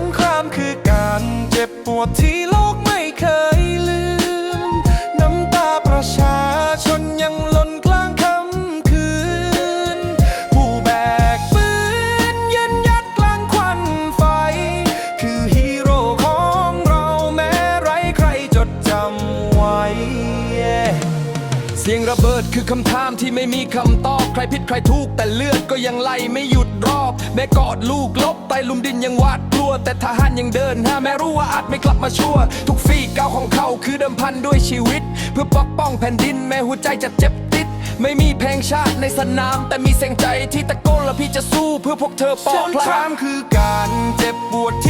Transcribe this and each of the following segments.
งครามคือการเจ็บปวดที่โลกไม่เคยลืม น้ำตาประชาชนยังหล่นกลางค่ำคืน ผู้แบกปืนยืนยัดกลางควันไฟ คือฮีโร่ของเราแม้ไร้ใครจดจำไว้เสียงระเบิดคือคำถามที่ไม่มีคำตอบ ใครผิดใครถูกแต่เลือดก็ยังไล่ไม่หยุดรอบ แม่กอดลูกลบใต้ลุมดินยังหวาด ว แต่ทหารยังเดินหาแม้รู้ว่าอาจไม่กลับมาชั่ว ทุกฝีก้าวของเขาคือเดิมพันด้วยชีวิต เพื่อปกป้องแผ่นดินแม้หัวใจจะเจ็บติด ไม่มีเพลงชาติในสนาม แต่มีเสียงใจที่ตะโกนและพี่จะสู้เพื่อพวกเธอปลอดพลามคือการเจ็บปวดที่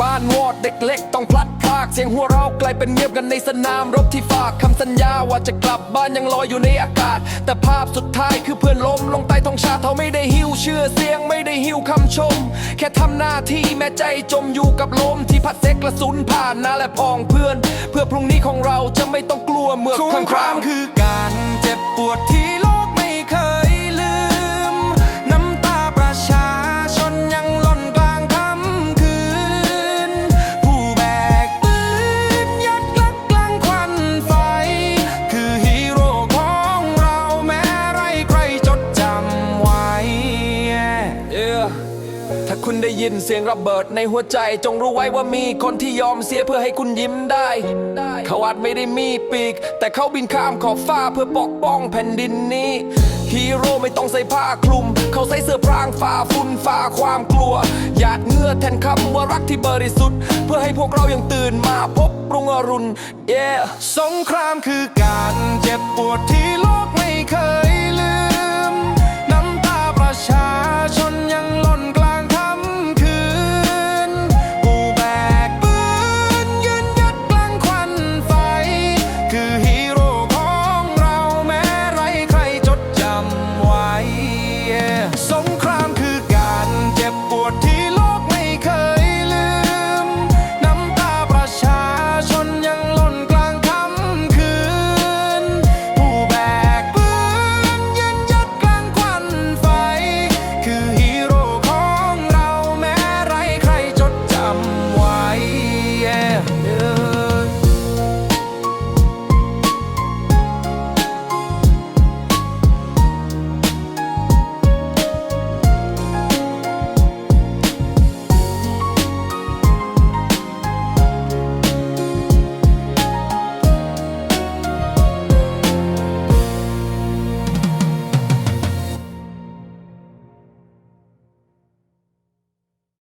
บ้านวอดเด็กเล็กต้องพลัดพรากเสียงหัวเราะกลายเป็นเงียบกันในสนามรบที่ฝากคำสัญญาว่าจะกลับบ้านยังลอยอยู่ในอากาศ แต่ภาพสุดท้ายคือเพื่อนล้มลงใต้ธงชาติเขาไม่ได้หิวเชื่อเสียงไม่ได้หิวคำชม แค่ทำหน้าที่แม้ใจจมอยู่กับลมที่พัดเซ็กกระสุนผ่านหน้าและพองเพื่อน เพื่อพรุ่งนี้ของเราจะไม่ต้องกลัวเมื่อสงครามคือการเจ็บปวดที่ ได้ยินเสียงระเบิดในหัวใจ จงรู้ไว้ว่ามีคนที่ยอมเสียเพื่อให้คุณยิ้มได้ เขาอาจไม่ได้มีปีก แต่เขาบินข้ามขอบฟ้าเพื่อปกป้องแผ่นดินนี้ฮีโร่ไม่ต้องใส่ผ้าคลุม เขาใส่เสื้อพรางฝ่าฝุ่นฝ่าความกลัว หยาดเหงื่อแทนคำว่ารักที่บริสุทธิ์ เพื่อให้พวกเรายังตื่นมาพบปรุงอรุณ yeah สงครามคือ